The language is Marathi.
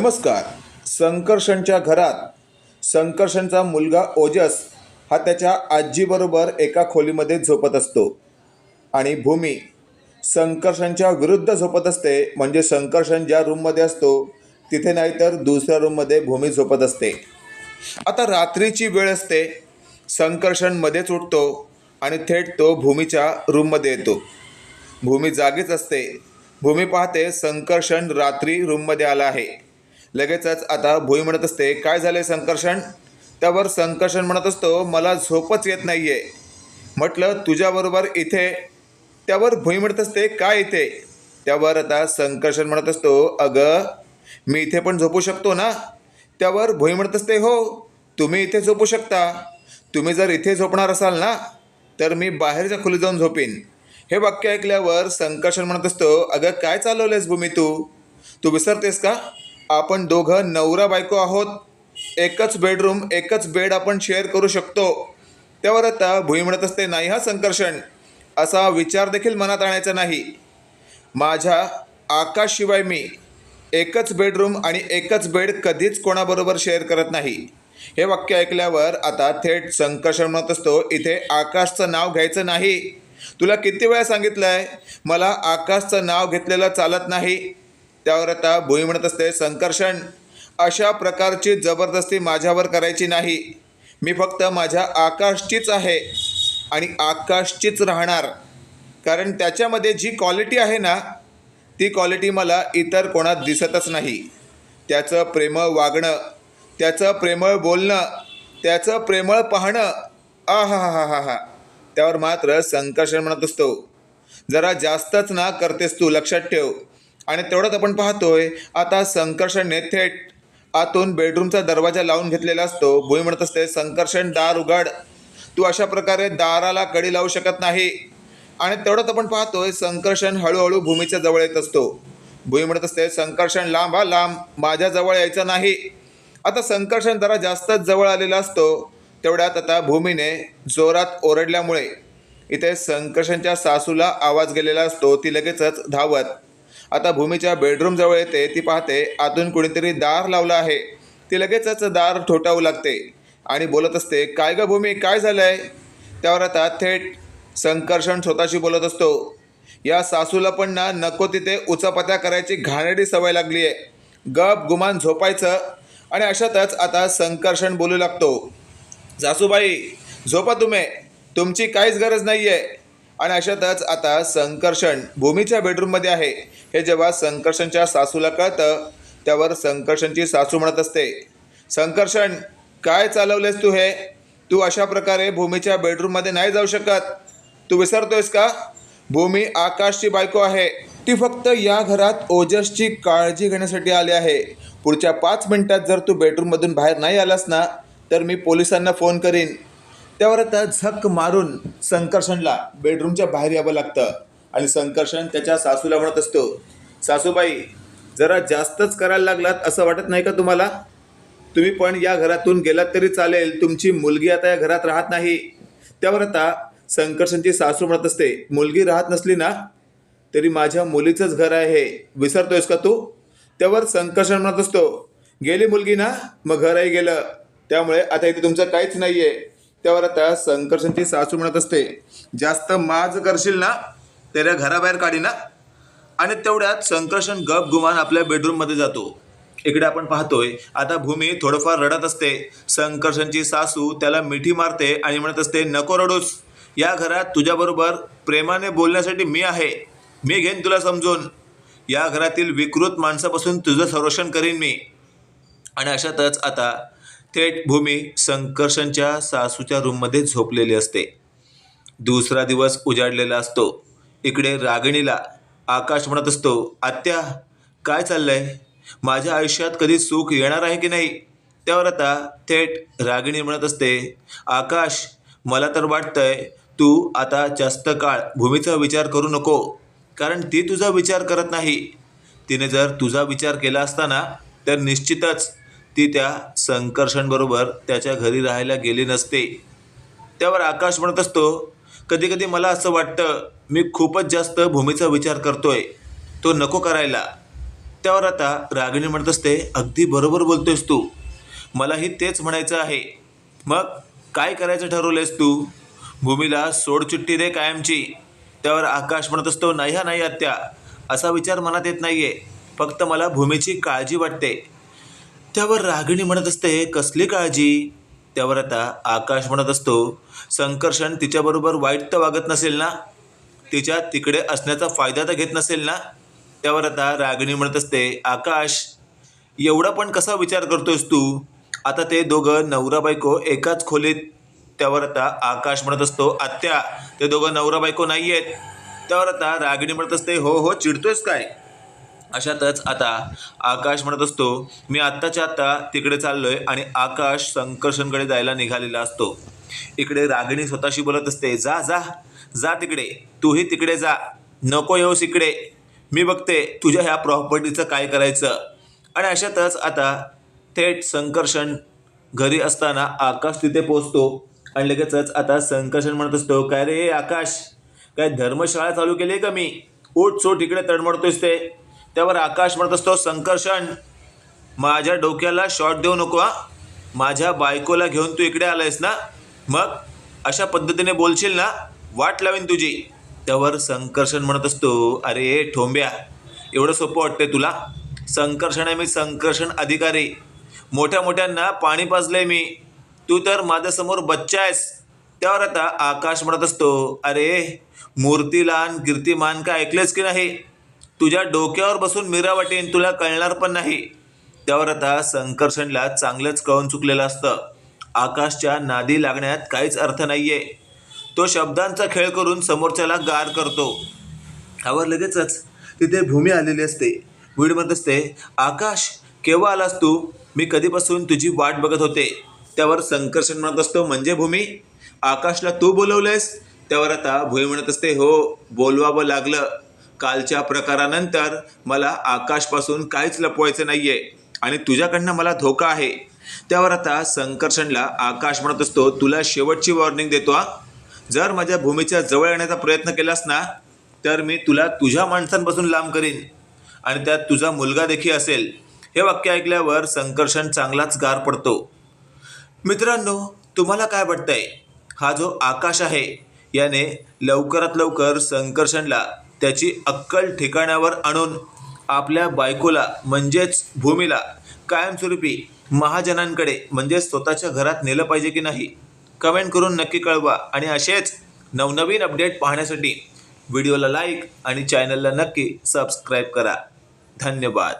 नमस्कार. संकर्षणच्या घरात संकर्षणचा मुलगा ओजस हा त्याच्या आजीबरोबर एका खोलीमध्ये झोपत असतो. आणि भूमी संकर्षणच्या विरुद्ध झोपत असते. म्हणजे संकर्षण ज्या रूममध्ये असतो तिथे नाही तर दुसऱ्या रूममध्ये भूमी झोपत असते. आता रात्रीची वेळ असते. संकर्षण मध्येच उठतो आणि थेट तो भूमीच्या रूममध्ये येतो. भूमी जागीच असते. भूमी पाहते संकर्षण रात्री रूममध्ये आला आहे. लगेचच आता भुई म्हणत असते काय झाले संकर्षण? त्यावर संकर्षण म्हणत असतो मला झोपच येत नाही आहे म्हटलं तुझ्याबरोबर इथे. त्यावर भुई म्हणत असते काय इथे? त्यावर आता संकर्षण म्हणत असतो अगं मी इथे पण झोपू शकतो ना? त्यावर भुई म्हणत असते हो तुम्ही इथे झोपू शकता. तुम्ही जर इथे झोपणार असाल ना तर मी बाहेरच्या खोलीत जाऊन झोपीन. हे वाक्य ऐकल्यावर संकर्षण म्हणत असतो अगं काय चालवलंयस भूमी तू? तू विसरतेस का? आपण दोघं नवरा बायको आहोत. एकच बेडरूम एकच बेड आपण शेअर करू शकतो. त्यावर आता भुई म्हणत असते नाही हा संकर्षण. असा विचार देखील मनात आणायचा नाही. माझ्या आकाशशिवाय मी एकच बेडरूम आणि एकच बेड कधीच कोणाबरोबर शेअर करत नाही. हे वाक्य ऐकल्यावर आता थेट संकर्षण म्हणत असतो इथे आकाशचं नाव घ्यायचं नाही. तुला किती वेळा सांगितलं आहे मला आकाशचं नाव घेतलेलं चालत नाही. त्यावर आता भुई म्हणत असते संकर्षण अशा प्रकारची जबरदस्ती माझ्यावर करायची नाही. मी फक्त माझ्या आकाशचीच आहे आणि आकाशचीच राहणार. कारण त्याच्यामध्ये जी क्वालिटी आहे ना ती क्वालिटी मला इतर कोणात दिसतच नाही. त्याचं प्रेमळ वागणं त्याचं प्रेमळ बोलणं त्याचं प्रेमळ पाहणं आ हा हा हा हा त्यावर मात्र संकर्षण म्हणत असतो. जरा जास्तच ना करतेस तू लक्षात ठेव. आणि तेवढंच आपण पाहतोय आता संकर्षणने थेट आतून बेडरूमचा दरवाजा लावून घेतलेला असतो. भुई म्हणत असते संकर्षण दार उघड. तू अशा प्रकारे दाराला कडी लावू शकत नाही. आणि तेवढंच आपण पाहतोय संकर्षण हळूहळू भूमीच्या जवळ येत असतो. भूमी म्हणत असते संकर्षण लांब हा लांब. माझ्या जवळ यायचं नाही. आता संकर्षण जरा जास्तच जवळ आलेला असतो. तेवढ्यात आता भूमीने जोरात ओरडल्यामुळे इथे संकर्षणच्या सासूला आवाज गेलेला असतो. ती लगेचच धावत आता भूमीच्या बेडरूमजवळ येते ती पाहते आतून कुणीतरी दार लावलं आहे. ती लगेचच दार ठोठावू लागते आणि बोलत असते काय ग भूमी काय झालं आहे त्यावर आता थेट संकर्षण स्वतःशी बोलत असतो. या सासूला पण ना नको तिथे उचापत्या करायची घाणेरडी सवय लागली आहे. गप गुमान झोपायचं. आणि अशातच आता संकर्षण बोलू लागतो. जासूबाई झोपा तुम्ही. तुमची काहीच गरज नाही आहे आणि अशातच आता संकर्षण भूमीच्या बेडरूममध्ये आहे. हे जेव्हा संकर्षणच्या सासूला कळतं त्यावर संकर्षणची सासू म्हणत असते संकर्षण काय चालवलेस तू हे? तू अशा प्रकारे भूमीच्या बेडरूममध्ये नाही जाऊ शकत. तू विसरतोयस का? भूमी आकाशची बायको आहे. ती फक्त या घरात ओजसची काळजी घेण्यासाठी आली आहे. पुढच्या पाच मिनिटात जर तू बेडरूममधून बाहेर नाही आलास ना तर मी पोलिसांना फोन करीन. त्यावर आता झक मारून संकर्षणला बेडरूमच्या बाहेर यावं लागतं. आणि संकर्षण त्याच्या सासूला म्हणत असतो सासूबाई जरा जास्तच करायला लागलात असं वाटत नाही का तुम्हाला? तुम्ही पण या घरातून गेलात तरी चालेल. तुमची मुलगी आता या घरात राहत नाही. त्यावर आता संकर्षणची सासू म्हणत असते मुलगी राहत नसली ना तरी माझ्या मुलीचंच घर आहे. हे विसरतोयस का तू? त्यावर संकर्षण म्हणत असतो गेली मुलगी ना मग घरही गेलं. त्यामुळे आता इथे तुमचं काहीच नाही आहे त्यावर आता संकर्षणची सासू म्हणत असते जास्त माज करशील ना त्याला घराबाहेर काढी ना. आणि तेवढ्यात संकर्षण गप गुमान आपल्या बेडरूममध्ये जातो. इकडे आपण पाहतोय आता भूमी थोडंफार रडत असते. संकर्षणची सासू त्याला मिठी मारते आणि म्हणत असते नको रडूस. या घरात तुझ्याबरोबर प्रेमाने बोलण्यासाठी मी आहे. मी घेईन तुला समजून. या घरातील विकृत माणसापासून तुझं संरक्षण करीन मी. आणि अशातच आता थेट भूमी संकर्षणच्या सासूच्या रूममध्ये झोपलेली असते. दुसरा दिवस उजाडलेला असतो. इकडे रागिणीला आकाश म्हणत असतो आत्या काय चाललंय? माझ्या आयुष्यात कधी सुख येणार आहे की नाही? त्यावर आता थेट रागिणी म्हणत असते आकाश मला तर वाटतंय तू आता जास्त काळ भूमीचा विचार करू नको कारण ती तुझा विचार करत नाही. तिने जर तुझा विचार केला असताना तर निश्चितच ती त्या संकर्षणबरोबर त्याच्या घरी राहायला गेली नसते. त्यावर आकाश म्हणत असतो कधी कधी मला असं वाटतं मी खूपच जास्त भूमीचा विचार करतोय. तो नको करायला. त्यावर आता रागिणी म्हणत असते अगदी बरोबर बोलतोयस तू. मलाही तेच म्हणायचं आहे. मग काय करायचं ठरवलंयस तू? भूमीला सोडचिठ्ठी दे कायमची. त्यावर आकाश म्हणत असतो नाही हा नाही आत्या. असा विचार मनात येत नाही आहे फक्त मला भूमीची काळजी वाटते. त्यावर रागिणी म्हणत असते कसली काळजी? त्यावर आता आकाश म्हणत असतो संकर्षण तिच्याबरोबर वाईट तर वागत नसेल ना? तिच्या तिकडे असण्याचा फायदा तर घेत नसेल ना? त्यावर आता रागिणी म्हणत असते आकाश एवढा पण कसा विचार करतोयस तू? आता ते दोघं नवरा बायको एकाच खोलीत. त्यावर आता आकाश म्हणत असतो आत्या ते दोघं नवरा बायको नाही आहेत त्यावर आता रागिणी म्हणत असते हो हो चिडतोयस काय? अशातच आता आकाश म्हणत असतो मी आत्ताच्या आत्ता तिकडे चाललोय आणि आकाश संकर्षणकडे जायला निघालेला असतो. इकडे रागिणी स्वतःशी बोलत असते जा जा जा तिकडे तूही तिकडे जा नको येऊस इकडे. मी बघते तुझ्या ह्या प्रॉपर्टीचं काय करायचं. आणि अशातच आता थेट संकर्षण घरी असताना आकाश तिथे पोचतो आणि लगेचच आता संकर्षण म्हणत असतो काय रे आकाश काय धर्मशाळा चालू केली आहे का मी? उठ सोट इकडे तडमडतोयस ते. त्यावर आकाश म्हणत असतो संकर्षण माझ्या डोक्याला शॉट देऊ नको हा. माझ्या बायकोला घेऊन तू इकडे आलायस ना मग अशा पद्धतीने बोलशील ना वाट लावीन तुझी. त्यावर संकर्षण म्हणत असतो अरे ठोंब्या एवढं सोपं वाटतंय तुला? संकर्षण आहे मी संकर्षण अधिकारी. मोठ्या मोठ्यांना पाणी पाजलंय मी. तू तर माझ्यासमोर बच्चा आहेस. त्यावर आता आकाश म्हणत असतो अरे मूर्तीलान कीर्तिमान का ऐकलेस की नाही? तुझ्या डोक्यावर बसून मिरा वाटेन तुला कळणार पण नाही. त्यावर आता संकर्षणला चांगलंच कळून चुकलेलं असतं. आकाशच्या नादी लागण्यात काहीच अर्थ नाहीये. तो शब्दांचा खेळ करून समोरच्याला गार करतो. त्यावर लगेचच तिथे भूमी आलेली असते. भूमी म्हणत असते आकाश केव्हा आलास तू? मी कधीपासून तुझी वाट बघत होते. त्यावर संकर्षण म्हणत असतो म्हणजे भूमी आकाशला तू बोलवलंयस? त्यावर आता भूमी म्हणत असते हो बोलवावं लागलं. कालच्या प्रकारानंतर मला आकाशपासून काहीच लपवायचं नाहीये आणि तुझ्याकडनं मला धोका आहे. त्यावर आता संकर्षणला आकाश म्हणत असतो तुला शेवटची वॉर्निंग देतो हा. जर माझ्या भूमीच्या जवळ येण्याचा प्रयत्न केलास ना तर मी तुला तुझ्या माणसांपासून लांब करीन आणि त्यात तुझा मुलगा देखील असेल. हे वाक्य ऐकल्यावर संकर्षण चांगलाच गार पडतो. मित्रांनो तुम्हाला काय वाटतंय? हा जो आकाश आहे याने लवकरात लवकर संकर्षणला त्याची अक्कल ठिकाण्यावर आणून आपल्या बायकोला म्हणजेच भूमीला कायमस्वरूपी महाजनांकडे म्हणजेच स्वतःच्या घरात नेलं पाहिजे की नाही? कमेंट करून नक्की कळवा. आणि असेच नवनवीन अपडेट पाहण्यासाठी व्हिडिओला लाईक आणि चॅनलला नक्की सबस्क्राईब करा. धन्यवाद.